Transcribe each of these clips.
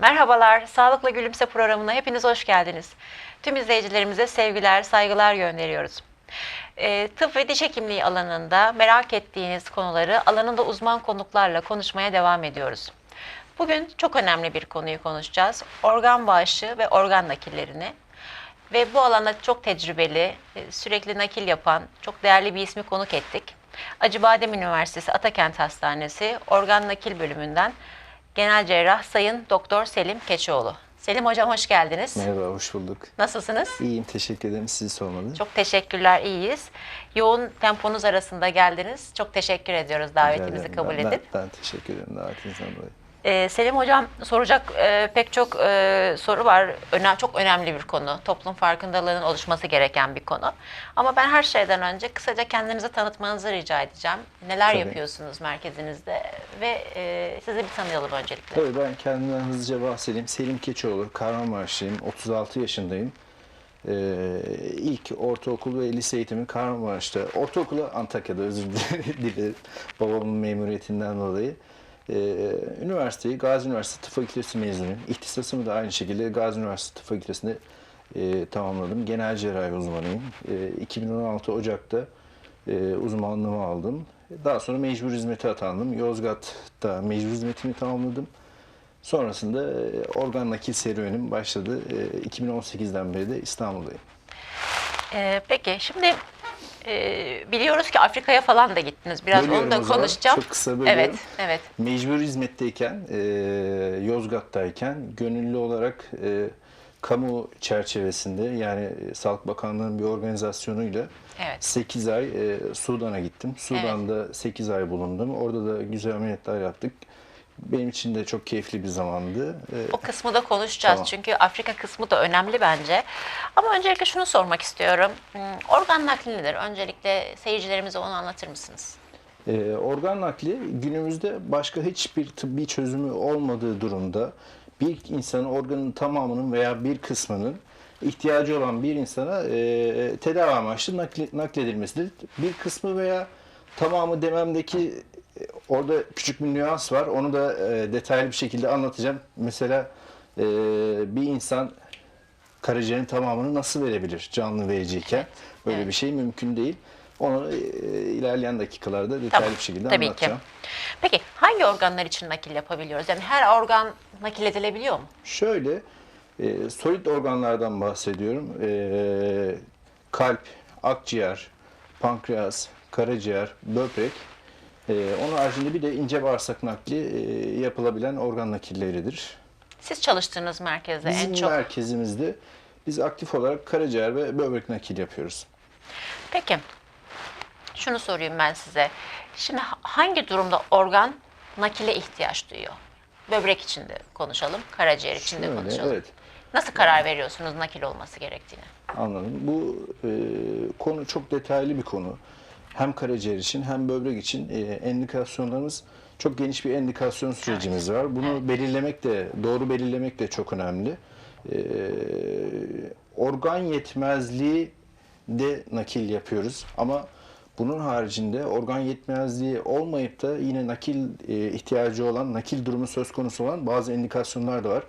Merhabalar, Sağlıkla Gülümse programına hepiniz hoş geldiniz. Tüm izleyicilerimize sevgiler, saygılar gönderiyoruz. Ee, tıp ve diş hekimliği alanında merak ettiğiniz konuları alanında uzman konuklarla konuşmaya devam ediyoruz. Bugün çok önemli bir konuyu konuşacağız. Organ bağışı ve organ nakillerini. Ve bu alanda çok tecrübeli, e, sürekli nakil yapan, çok değerli bir ismi konuk ettik. Acıbadem Üniversitesi Atakent Hastanesi Organ Nakil Bölümünden Genel Cerrah Sayın Doktor Selim Keçioğlu. Selim Hocam hoş geldiniz. Merhaba, hoş bulduk. Nasılsınız? İyiyim, teşekkür ederim. Sizi sormalı. Çok teşekkürler, iyiyiz. Yoğun temponuz arasında geldiniz. Çok teşekkür ediyoruz davetimizi kabul ben, edip. Ben, ben teşekkür ederim davetinizden dolayı. Ee, Selim Hocam soracak e, pek çok e, soru var. Önem, çok önemli bir konu. Toplum farkındalığının oluşması gereken bir konu. Ama ben her şeyden önce kısaca kendinizi tanıtmanızı rica edeceğim. Neler Tabii. yapıyorsunuz merkezinizde ve e, sizi bir tanıyalım öncelikle. Tabii ben kendimden hızlıca bahsedeyim. Selim Keçioğlu, Kahramanmaraşlıyım. 36 yaşındayım. Ee, ilk ortaokul ve lise eğitimi Kahramanmaraş'ta. Ortaokulu Antakya'da özür dilerim. Babamın memuriyetinden dolayı. Ee, üniversiteyi Gazi Üniversitesi Tıp Fakültesi mezunuyum. İhtisasımı da aynı şekilde Gazi Üniversitesi Tıp Fakültesi'nde e, tamamladım. Genel cerrahi uzmanıyım. E, 2016 Ocak'ta e, uzmanlığımı aldım. Daha sonra mecbur hizmete atandım. Yozgat'ta mecbur hizmetimi tamamladım. Sonrasında e, organ nakil serüvenim başladı. E, 2018'den beri de İstanbul'dayım. Ee, peki şimdi e, biliyoruz ki Afrika'ya falan da gittiniz. Biraz Bölüyorum onu da zaman. konuşacağım. Çok kısa bölüyorum. Evet, evet. Mecbur hizmetteyken, e, Yozgat'tayken gönüllü olarak e, kamu çerçevesinde yani e, Sağlık Bakanlığı'nın bir organizasyonuyla Evet. 8 ay e, Sudan'a gittim. Sudan'da 8 ay bulundum. Orada da güzel ameliyatlar yaptık. Benim için de çok keyifli bir zamandı. E, O kısmı da konuşacağız Tamam. çünkü Afrika kısmı da önemli bence. Ama öncelikle şunu sormak istiyorum. Hmm, Organ nakli nedir? Öncelikle seyircilerimize onu anlatır mısınız? Ee, organ nakli günümüzde başka hiçbir tıbbi çözümü olmadığı durumda bir insanın organın tamamının veya bir kısmının ihtiyacı olan bir insana e, tedavi amaçlı nakli- nakledilmesidir. Bir kısmı veya tamamı dememdeki e, orada küçük bir nüans var. Onu da e, detaylı bir şekilde anlatacağım. Mesela e, bir insan karaciğerin tamamını nasıl verebilir canlı vericiyken? Böyle Evet. bir şey mümkün değil. Onu e, ilerleyen dakikalarda detaylı bir şekilde tabii ki. anlatacağım. Peki hangi organlar için nakil yapabiliyoruz? Yani her organ nakil edilebiliyor mu? Şöyle, e, solid organlardan bahsediyorum. E, kalp, akciğer, pankreas, karaciğer, böbrek. E, onun haricinde bir de ince bağırsak nakli e, yapılabilen organ nakilleridir. Siz çalıştığınız merkezde Bizim en çok. merkezimizde biz aktif olarak karaciğer ve böbrek nakil yapıyoruz. Peki şunu sorayım ben size. Şimdi ha- hangi durumda organ nakile ihtiyaç duyuyor? Böbrek için de konuşalım, karaciğer için de Şöyle, konuşalım. evet. Nasıl karar veriyorsunuz nakil olması gerektiğine? Anladım. Bu e, konu çok detaylı bir konu. Hem karaciğer için hem böbrek için e, endikasyonlarımız çok geniş bir endikasyon sürecimiz var. Bunu belirlemek de doğru belirlemek de çok önemli. E, organ yetmezliği de nakil yapıyoruz ama bunun haricinde organ yetmezliği olmayıp da yine nakil e, ihtiyacı olan, nakil durumu söz konusu olan bazı indikasyonlar da var.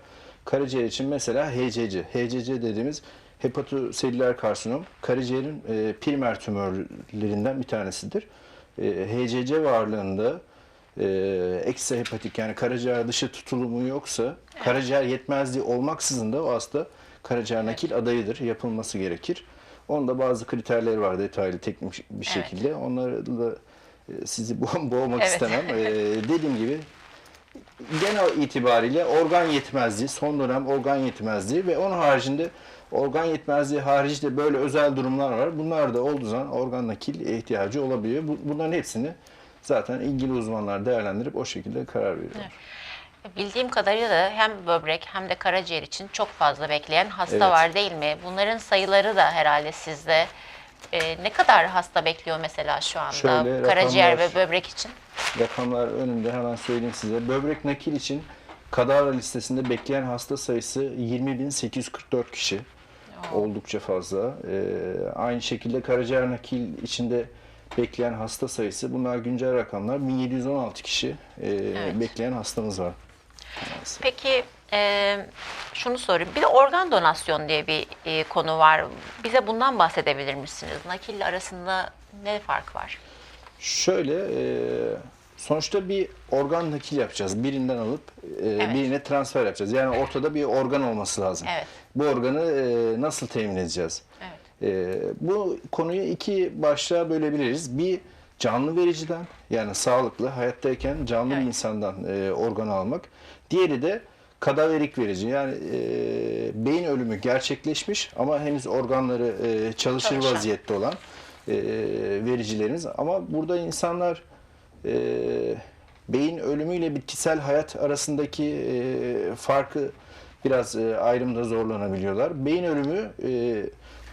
Karaciğer için mesela HCC. HCC dediğimiz hepatoselüler karsinom karaciğerin e, primer tümörlerinden bir tanesidir. E, HCC varlığında e, ekstra hepatik yani karaciğer dışı tutulumu yoksa karaciğer yetmezliği olmaksızın da o hasta karaciğer nakil adayıdır. Yapılması gerekir. Onun da bazı kriterleri var detaylı teknik bir şekilde. Onları da e, sizi bo- boğmak Evet. istemem. E, dediğim gibi genel itibariyle organ yetmezliği, son dönem organ yetmezliği ve onun haricinde organ yetmezliği haricinde böyle özel durumlar var. Bunlar da olduğu zaman organ nakil ihtiyacı olabiliyor. Bu- Bunların hepsini zaten ilgili uzmanlar değerlendirip o şekilde karar veriyorlar. Bildiğim kadarıyla da hem böbrek hem de karaciğer için çok fazla bekleyen hasta Evet. var değil mi? Bunların sayıları da herhalde sizde. Ee, ne kadar hasta bekliyor mesela şu anda Şöyle karaciğer rakamlar- ve böbrek için? Rakamlar önümde hemen söyleyeyim size. Böbrek nakil için kadavra listesinde bekleyen hasta sayısı 20.844 kişi. Oldukça fazla. Ee, aynı şekilde karaciğer nakil içinde bekleyen hasta sayısı bunlar güncel rakamlar 1716 kişi e, bekleyen hastamız var. Peki Ee, şunu sorayım. Bir de organ donasyon diye bir e, konu var. Bize bundan bahsedebilir misiniz? Nakille arasında ne fark var? Şöyle, e, sonuçta bir organ nakil yapacağız. Birinden alıp e, Evet. birine transfer yapacağız. Yani ortada bir organ olması lazım. Evet. Bu organı e, nasıl temin edeceğiz? Evet. E, bu konuyu iki başlığa bölebiliriz. Bir canlı vericiden yani sağlıklı hayattayken canlı bir Evet. insandan e, organ almak. Diğeri de kadaverik verici yani e, beyin ölümü gerçekleşmiş ama henüz organları e, çalışır Çalışan. vaziyette olan e, vericileriniz. Ama burada insanlar e, beyin ölümüyle bitkisel hayat arasındaki e, farkı biraz e, ayrımda zorlanabiliyorlar. Beyin ölümü e,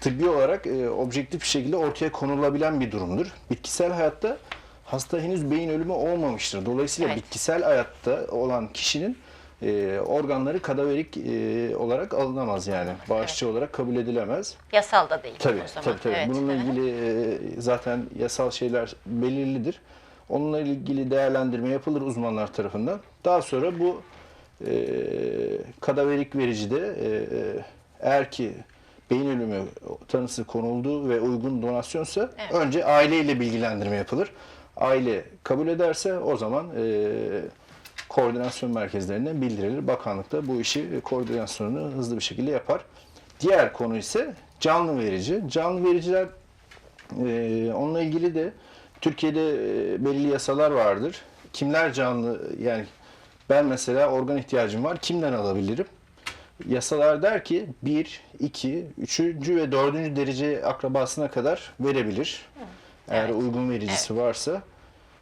tıbbi olarak e, objektif bir şekilde ortaya konulabilen bir durumdur. Bitkisel hayatta hasta henüz beyin ölümü olmamıştır. Dolayısıyla Evet. bitkisel hayatta olan kişinin e, organları kadaverik e, olarak alınamaz yani. Bağışçı olarak kabul edilemez. Yasal da değil Tabii, o zaman. tabii, tabii. Evet. Bununla ilgili e, zaten yasal şeyler belirlidir. Onunla ilgili değerlendirme yapılır uzmanlar tarafından. Daha sonra bu e, kadaverik vericide e, eğer ki beyin ölümü tanısı konuldu ve uygun donasyonsa Evet. önce aileyle bilgilendirme yapılır. Aile kabul ederse o zaman e, koordinasyon merkezlerine bildirilir. Bakanlık da bu işi koordinasyonunu hızlı bir şekilde yapar. Diğer konu ise canlı verici. Canlı vericiler e, onunla ilgili de Türkiye'de belli yasalar vardır. Kimler canlı yani ben mesela organ ihtiyacım var kimden alabilirim? Yasalar der ki 1, 2, 3. ve 4. derece akrabasına kadar verebilir. Eğer Evet. uygun vericisi varsa.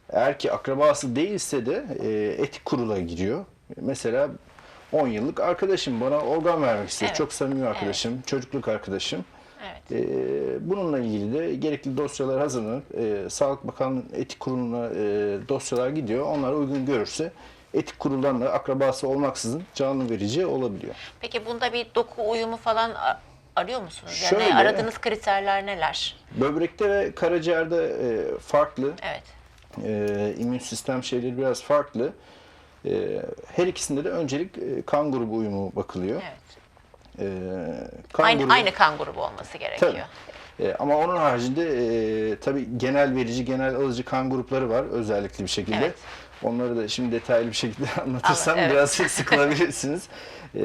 Eğer ki akrabası değilse de e, etik kurula giriyor. Mesela 10 yıllık arkadaşım bana organ vermek istiyor. Evet. Çok samimi arkadaşım, çocukluk arkadaşım. Evet. E, bununla ilgili de gerekli dosyalar hazırlanıp e, Sağlık Bakanlığı etik kuruluna e, dosyalar gidiyor. Onlar uygun görürse etik kuruldan da akrabası olmaksızın canlı verici olabiliyor. Peki bunda bir doku uyumu falan arıyor musunuz? Yani Şöyle- aradığınız kriterler neler? Böbrekte ve karaciğerde e, farklı. Evet. e, immün sistem şeyleri biraz farklı. E, her ikisinde de öncelik e, kan grubu uyumu bakılıyor. Evet. E, kan Aynı grubu- aynı kan grubu olması gerekiyor. Tabii. E, ama onun haricinde e, tabii genel verici, genel alıcı kan grupları var özellikle bir şekilde. Evet. Onları da şimdi detaylı bir şekilde anlatırsam Anla- evet. biraz sıkılabilirsiniz. E,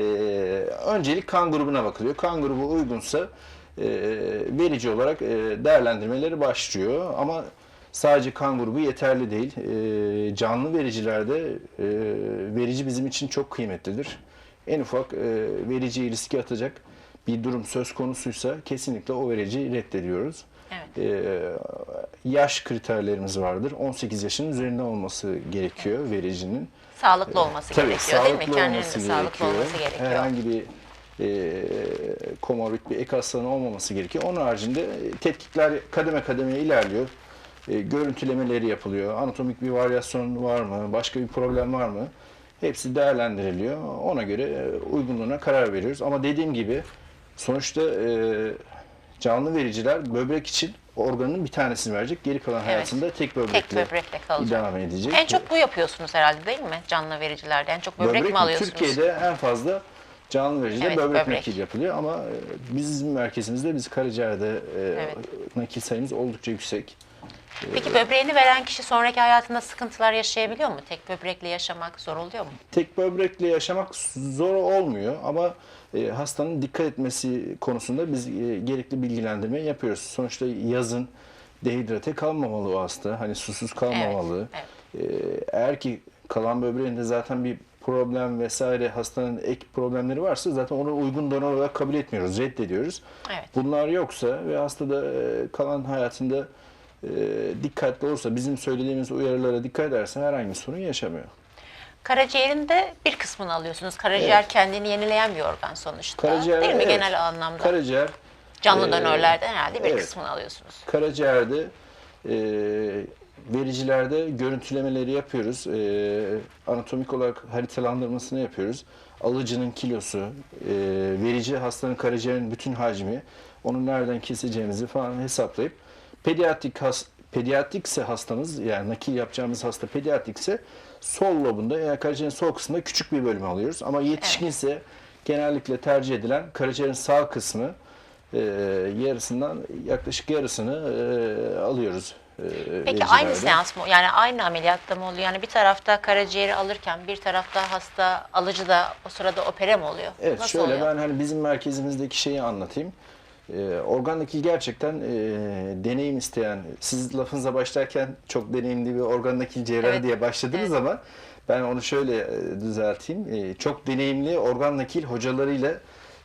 öncelik kan grubuna bakılıyor. Kan grubu uygunsa e, verici olarak e, değerlendirmeleri başlıyor. Ama sadece kan grubu yeterli değil. E, canlı vericilerde e, verici bizim için çok kıymetlidir. En ufak e, vericiyi riske atacak bir durum söz konusuysa kesinlikle o vericiyi reddediyoruz. Evet. Ee, yaş kriterlerimiz vardır. 18 yaşın üzerinde olması gerekiyor vericinin. Sağlıklı olması Tabii gerekiyor değil mi? sağlıklı Kendinin olması sağlıklı gerekiyor. olması gerekiyor. Herhangi bir e, komorbid bir ek hastalığın olmaması gerekiyor. Onun haricinde e, tetkikler kademe kademe ilerliyor. E, görüntülemeleri yapılıyor. Anatomik bir varyasyon var mı? Başka bir problem var mı? Hepsi değerlendiriliyor. Ona göre e, uygunluğuna karar veriyoruz. Ama dediğim gibi sonuçta e, canlı vericiler böbrek için organın bir tanesini verecek. Geri kalan hayatında tek böbrekle, Tek böbrekle kalacak. idame edecek. En çok bu yapıyorsunuz herhalde değil mi? Canlı vericilerde. En çok böbrek, mi alıyorsunuz? Türkiye'de en fazla canlı vericide Evet, böbrek, böbrek. nakil yapılıyor ama e, bizim merkezimizde biz karaciğerde e, Evet. nakil sayımız oldukça yüksek. Peki böbreğini veren kişi sonraki hayatında sıkıntılar yaşayabiliyor mu? Tek böbrekle yaşamak zor oluyor mu? Tek böbrekle yaşamak zor olmuyor ama e, hastanın dikkat etmesi konusunda biz e, gerekli bilgilendirme yapıyoruz. Sonuçta yazın dehidrate kalmamalı o hasta. Hani susuz kalmamalı. Evet, E, eğer ki kalan böbreğinde zaten bir problem vesaire hastanın ek problemleri varsa zaten onu uygun donör olarak kabul etmiyoruz, reddediyoruz. Evet. Bunlar yoksa ve hastada e, kalan hayatında e, dikkatli olursa, bizim söylediğimiz uyarılara dikkat ederse herhangi bir sorun yaşamıyor. Karaciğerin de bir kısmını alıyorsunuz. Karaciğer Evet. kendini yenileyen bir organ sonuçta. Karaciğer, değil mi evet. genel anlamda? Karaciğer, Canlı e, donörlerden herhalde bir evet. kısmını alıyorsunuz. karaciğerde e, vericilerde görüntülemeleri yapıyoruz. E, anatomik olarak haritalandırmasını yapıyoruz. Alıcının kilosu, e, verici hastanın karaciğerinin bütün hacmi, onu nereden keseceğimizi falan hesaplayıp pediatrik has, pediatrikse hastamız yani nakil yapacağımız hasta pediatrikse sol lobunda yani karaciğerin sol kısmında küçük bir bölüm alıyoruz. Ama yetişkinse genellikle tercih edilen karaciğerin sağ kısmı e, yarısından yaklaşık yarısını e, alıyoruz. e, Peki aynı seans mı? Yani aynı ameliyatta mı oluyor? Yani bir tarafta karaciğeri alırken bir tarafta hasta alıcı da o sırada opere mi oluyor? Evet Nasıl şöyle oluyor? ben hani bizim merkezimizdeki şeyi anlatayım. Ee, organ nakil gerçekten e, deneyim isteyen, siz lafınıza başlarken çok deneyimli bir organ nakil cerrahı Evet. diye başladınız Evet. ama ben onu şöyle e, düzelteyim. E, çok deneyimli organ nakil hocalarıyla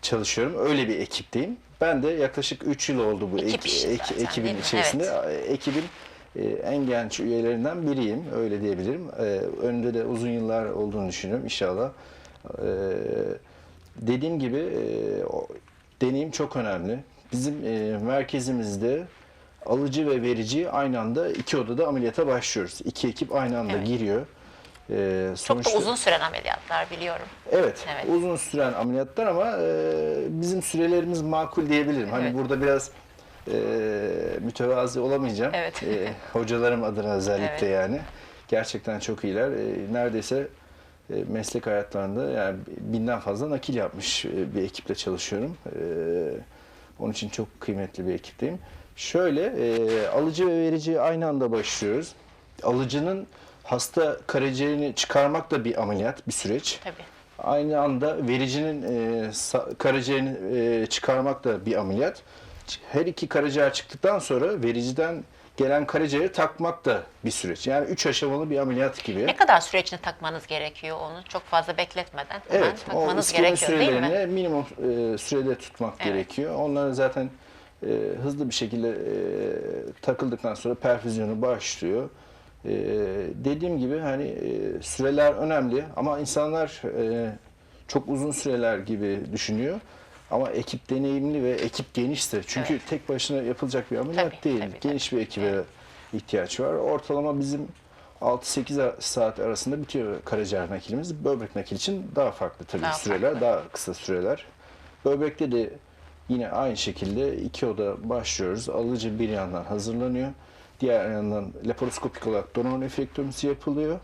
çalışıyorum. Öyle bir ekipteyim. Ben de yaklaşık 3 yıl oldu bu Ekip ek- ek- zaten, ekibin içerisinde. E, Ekibin e, en genç üyelerinden biriyim. Öyle diyebilirim. E, önünde de uzun yıllar olduğunu düşünüyorum inşallah. E, dediğim gibi e, deneyim çok önemli. Bizim e, merkezimizde alıcı ve verici aynı anda iki odada ameliyata başlıyoruz. İki ekip aynı anda Evet. giriyor. E, Çok sonuçta- da uzun süren ameliyatlar biliyorum. Evet, Evet. uzun süren ameliyatlar ama e, bizim sürelerimiz makul diyebilirim. Hani Evet. burada biraz e, mütevazi olamayacağım. Evet. E, hocalarım adına özellikle yani. Gerçekten çok iyiler. E, neredeyse e, meslek hayatlarında yani binden fazla nakil yapmış e, bir ekiple çalışıyorum. E, onun için çok kıymetli bir ekipteyim. Şöyle e, alıcı ve verici aynı anda başlıyoruz. Alıcının hasta karaciğerini çıkarmak da bir ameliyat, bir süreç. Tabii. Aynı anda vericinin e, karaciğerini e, çıkarmak da bir ameliyat. Her iki karaciğer çıktıktan sonra vericiden gelen karaciğeri takmak da bir süreç. Yani üç aşamalı bir ameliyat gibi. Ne kadar süre içinde takmanız gerekiyor onu? Çok fazla bekletmeden hemen Evet, takmanız gerekiyor değil mi? sürelerini minimum e, sürede tutmak Evet. gerekiyor. Onları zaten e, hızlı bir şekilde e, takıldıktan sonra perfüzyonu başlıyor. E, dediğim gibi hani e, süreler önemli ama insanlar e, çok uzun süreler gibi düşünüyor. Ama ekip deneyimli ve ekip genişse çünkü Evet. tek başına yapılacak bir ameliyat Tabii, değil. tabii, Geniş bir ekibe Evet. ihtiyaç var. Ortalama bizim 6-8 saat arasında bitiyor karaciğer nakilimiz. Böbrek nakil için daha farklı tabii Daha süreler, farklı. daha kısa süreler. Böbrekte de yine aynı şekilde iki oda başlıyoruz. Alıcı bir yandan hazırlanıyor. Diğer yandan laparoskopik olarak donor nefrektomisi yapılıyor.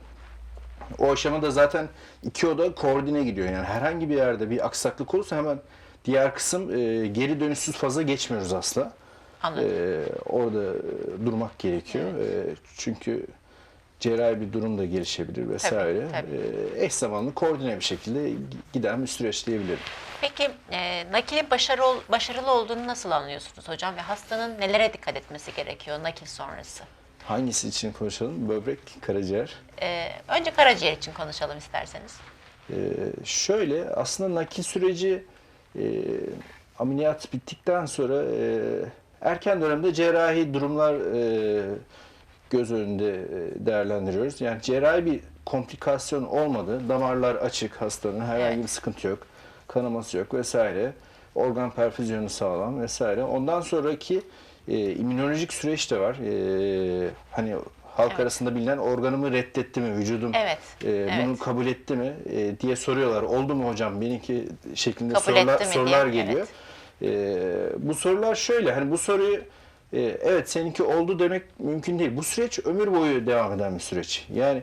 O aşamada zaten iki oda koordine gidiyor. Yani herhangi bir yerde bir aksaklık olursa hemen diğer kısım e, geri dönüşsüz faza geçmiyoruz asla. Anladım. Ee, orada e, durmak gerekiyor. Ee, çünkü cerrahi bir durum da gelişebilir vesaire. tabii. Ee, eş zamanlı koordine bir şekilde gi- giden bir süreç diyebilirim. Peki e, nakilin başarı, ol- başarılı olduğunu nasıl anlıyorsunuz hocam? Ve hastanın nelere dikkat etmesi gerekiyor nakil sonrası? Hangisi için konuşalım? Böbrek, karaciğer. E, önce karaciğer için konuşalım isterseniz. Ee, şöyle aslında nakil süreci e, ameliyat bittikten sonra e, erken dönemde cerrahi durumlar e, göz önünde e, değerlendiriyoruz. Yani cerrahi bir komplikasyon olmadı. Damarlar açık hastanın herhangi bir sıkıntı yok. Kanaması yok vesaire. Organ perfüzyonu sağlam vesaire. Ondan sonraki e, immünolojik süreç de var. E, hani halk Evet. arasında bilinen organımı reddetti mi vücudum Evet, e, bunu evet. kabul etti mi e, diye soruyorlar. Oldu mu hocam benimki şeklinde Kabul sorular, sorular diye, geliyor. E, bu sorular şöyle hani bu soruyu e, evet seninki oldu demek mümkün değil. Bu süreç ömür boyu devam eden bir süreç. Yani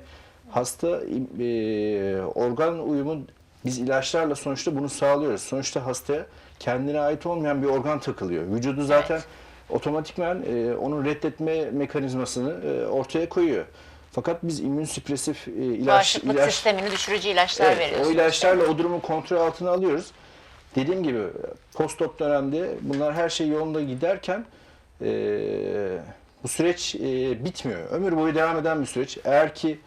hasta e, organ uyumu biz ilaçlarla sonuçta bunu sağlıyoruz. Sonuçta hastaya kendine ait olmayan bir organ takılıyor. Vücudu zaten Evet. Otomatikman e, onun reddetme mekanizmasını e, ortaya koyuyor. Fakat biz immünsüpresif e, ilaç, Bağışıklık ilaç sistemini düşürücü ilaçlar Evet, veriyorsunuz. o ilaçlarla o durumu kontrol altına alıyoruz. Dediğim gibi post-op dönemde bunlar her şey yolunda giderken e, bu süreç e, bitmiyor. Ömür boyu devam eden bir süreç. Eğer ki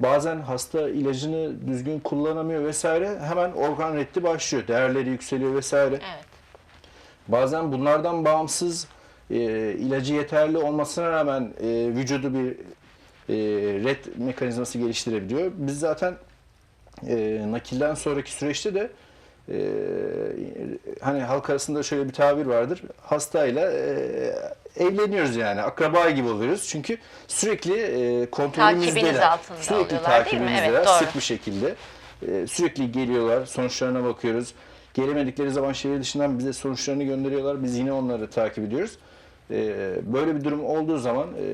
bazen hasta ilacını düzgün kullanamıyor vesaire hemen organ reddi başlıyor. Değerleri yükseliyor vesaire. Evet. Bazen bunlardan bağımsız e, ilacı yeterli olmasına rağmen e, vücudu bir e, red mekanizması geliştirebiliyor. Biz zaten e, nakilden sonraki süreçte de e, hani halk arasında şöyle bir tabir vardır. Hastayla e, evleniyoruz yani. Akraba gibi oluyoruz. Çünkü sürekli e, kontrolümüzdeler. Sürekli? Evet, takibimizdeler. doğru. Sık bir şekilde. E, sürekli geliyorlar. Sonuçlarına bakıyoruz. Gelemedikleri zaman şehir dışından bize sonuçlarını gönderiyorlar. Biz yine onları takip ediyoruz. Ee, böyle bir durum olduğu zaman e,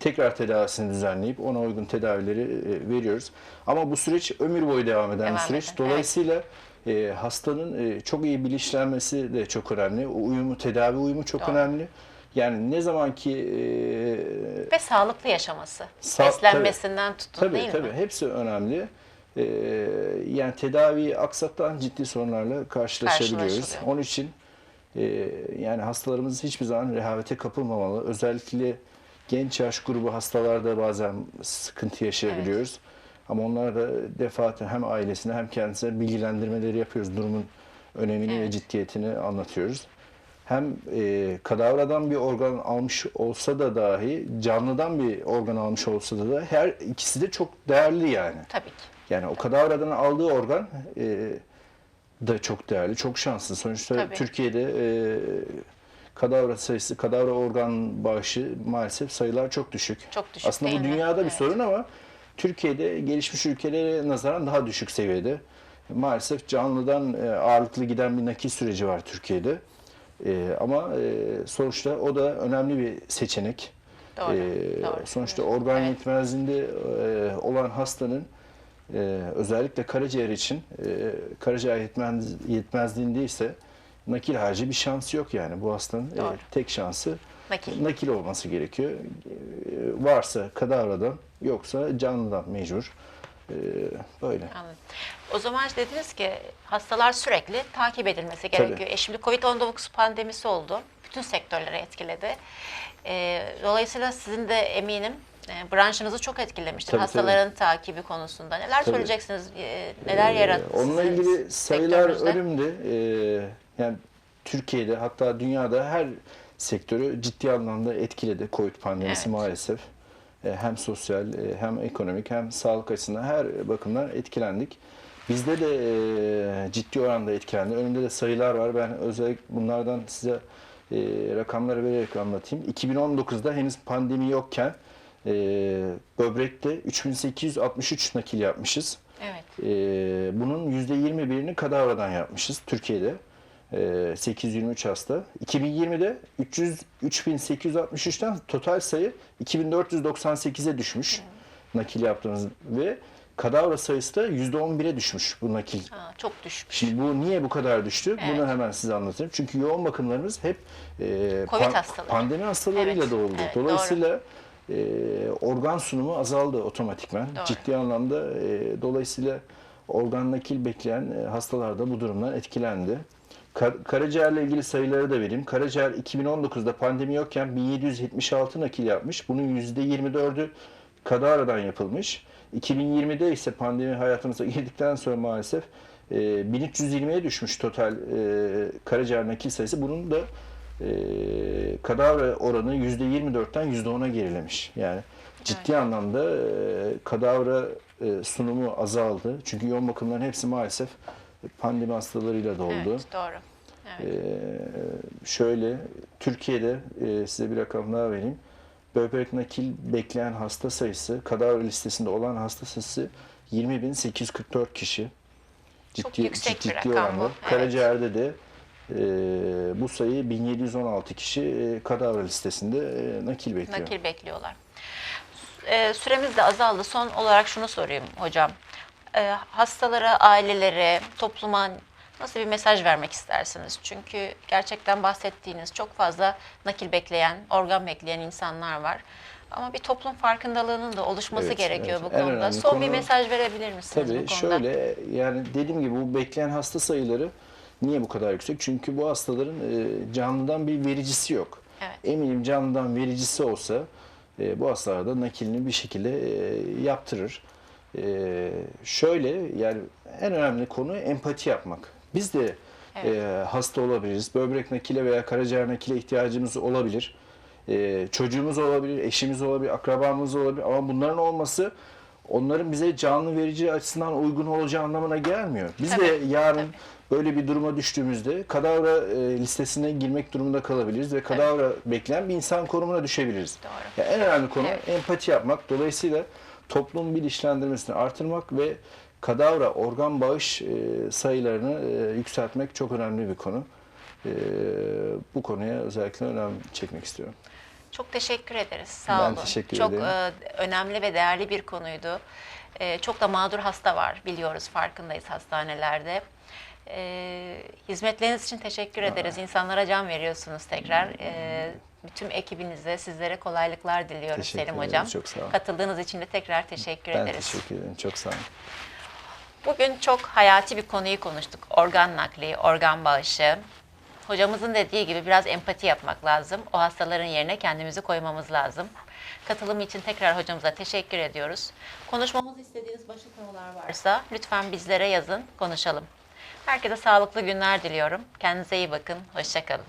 tekrar tedavisini düzenleyip ona uygun tedavileri e, veriyoruz. Ama bu süreç ömür boyu devam eden Devam bir süreç. eden, Dolayısıyla e, hastanın e, çok iyi bilinçlenmesi de çok önemli. O uyumu, tedavi uyumu çok Doğru. önemli. Yani ne zaman ki e, Ve sağlıklı yaşaması. Sa- Beslenmesinden tutun Tabii değil tabii mi? hepsi önemli. Ee, yani tedaviyi aksatan ciddi sorunlarla karşılaşabiliyoruz. Onun için e, yani hastalarımız hiçbir zaman rehavete kapılmamalı. Özellikle genç yaş grubu hastalarda bazen sıkıntı yaşayabiliyoruz. Ama onlar da defaten hem ailesine hem kendisine bilgilendirmeleri yapıyoruz. Durumun önemini ve Evet. ciddiyetini anlatıyoruz. Hem e, kadavradan bir organ almış olsa da dahi canlıdan bir organ almış olsa da, da her ikisi de çok değerli yani. Tabii ki. Yani o kadavradan aldığı organ e, da çok değerli, çok şanslı. Sonuçta Tabii. Türkiye'de e, kadavra sayısı, kadavra organ bağışı maalesef sayılar çok düşük. Çok düşük Aslında bu değil mi? dünyada bir Evet. sorun ama Türkiye'de gelişmiş ülkelere nazaran daha düşük seviyede. Maalesef canlıdan e, ağırlıklı giden bir nakil süreci var Türkiye'de. E, ama e, sonuçta o da önemli bir seçenek. Doğru. Ee, doğru. sonuçta organ Evet. yetmezliğinde e, olan hastanın e, özellikle karaciğer için e, karaciğer yetmez, yetmezliğinde ise nakil harici bir şansı yok yani. Bu hastanın e, Doğru. tek şansı Nakil. nakil olması gerekiyor. E, varsa kadavradan yoksa canlıdan mecbur. E, böyle. Anladım. O zaman işte dediniz ki hastalar sürekli takip edilmesi Tabii. gerekiyor. E şimdi Covid-19 pandemisi oldu. Bütün sektörleri etkiledi. E, dolayısıyla sizin de eminim e, branşınızı çok etkilemiştir. Tabii, Hastaların takibi konusunda. Neler Tabii. söyleyeceksiniz? E, neler Ee, yarattı Onunla ilgili sayılar önümde. Ee, yani Türkiye'de hatta dünyada her sektörü ciddi anlamda etkiledi Covid pandemisi Evet. maalesef. Ee, hem sosyal e, hem ekonomik hem sağlık açısından her bakımdan etkilendik. Bizde de e, ciddi oranda etkilendi. Önümde de sayılar var. Ben özellikle bunlardan size e, rakamları vererek anlatayım. 2019'da henüz pandemi yokken e, böbrekte 3863 nakil yapmışız. Evet. Ee, bunun %21'ini kadavradan yapmışız Türkiye'de. Ee, 823 hasta. 2020'de 300 3863'ten total sayı 2498'e düşmüş. Nakil yaptığımız ve kadavra sayısı da %11'e düşmüş bu nakil. Ha, çok düşmüş. Şimdi bu niye bu kadar düştü? Evet. Bunu hemen size anlatayım. Çünkü yoğun bakımlarımız hep e, Covid hastaları. pandemi hastalarıyla Evet, doldu. evet, Dolayısıyla e, organ sunumu azaldı otomatikman. Doğru. Ciddi anlamda e, dolayısıyla organ nakil bekleyen e, hastalar da bu durumdan etkilendi. Kar- karaciğerle ilgili sayıları da vereyim. Karaciğer 2019'da pandemi yokken 1776 nakil yapmış. Bunun %24'ü kadavradan yapılmış. 2020'de ise pandemi hayatımıza girdikten sonra maalesef e, 1320'ye düşmüş total e, karaciğer nakil sayısı. Bunun da e, kadavra oranı %24'ten %10'a gerilemiş. Yani ciddi anlamda e, kadavra e, sunumu azaldı. Çünkü yoğun bakımların hepsi maalesef pandemi hastalarıyla doldu. Evet, doğru. Evet. Ee, şöyle Türkiye'de e, size bir rakam daha vereyim. Böbrek nakil bekleyen hasta sayısı, kadavra listesinde olan hasta sayısı 20.844 kişi. Çok yüksek bir rakam oranda. bu, evet. Karaciğerde de bu sayı 1716 kişi e, kadavra listesinde e, nakil bekliyor. Nakil bekliyorlar. Ee, süremiz de azaldı. Son olarak şunu sorayım hocam. Ee, hastalara, ailelere, topluma nasıl bir mesaj vermek istersiniz? Çünkü gerçekten bahsettiğiniz çok fazla nakil bekleyen, organ bekleyen insanlar var. Ama bir toplum farkındalığının da oluşması Evet, gerekiyor evet. bu En konuda. Son bir konu- mesaj verebilir misiniz Tabii bu konuda? şöyle yani dediğim gibi bu bekleyen hasta sayıları niye bu kadar yüksek? Çünkü bu hastaların e, canlıdan bir vericisi yok. Evet. Eminim canlıdan vericisi olsa e, bu hastalar da nakilini bir şekilde e, yaptırır. E, şöyle yani en önemli konu empati yapmak. Biz de Evet. e, hasta olabiliriz. Böbrek nakile veya karaciğer nakile ihtiyacımız olabilir. E, çocuğumuz olabilir, eşimiz olabilir, akrabamız olabilir ama bunların olması onların bize canlı verici açısından uygun olacağı anlamına gelmiyor. Biz de Tabii, yarın tabii. böyle bir duruma düştüğümüzde kadavra e, listesine girmek durumunda kalabiliriz ve kadavra bekleyen bir insan konumuna düşebiliriz. Doğru. Ya en önemli konu Evet. empati yapmak. Dolayısıyla toplum bilinçlendirmesini artırmak ve kadavra organ bağış e, sayılarını e, yükseltmek çok önemli bir konu. e, bu konuya özellikle önem çekmek istiyorum. Çok teşekkür ederiz. Sağ Ben olun. teşekkür Çok ederim. e, önemli ve değerli bir konuydu. E, çok da mağdur hasta var biliyoruz, farkındayız hastanelerde. E, hizmetleriniz için teşekkür ederiz. İnsanlara can veriyorsunuz tekrar. E, bütün ekibinize, sizlere kolaylıklar diliyoruz Teşekkür Selim Hocam. çok sağ olun. Katıldığınız için de tekrar teşekkür Ben ederiz. teşekkür ederim. Çok sağ olun. Bugün çok hayati bir konuyu konuştuk. Organ nakli, organ bağışı. Hocamızın dediği gibi biraz empati yapmak lazım. O hastaların yerine kendimizi koymamız lazım. Katılım için tekrar hocamıza teşekkür ediyoruz. Konuşmamızı istediğiniz başka konular varsa lütfen bizlere yazın, konuşalım. Herkese sağlıklı günler diliyorum. Kendinize iyi bakın. Hoşçakalın.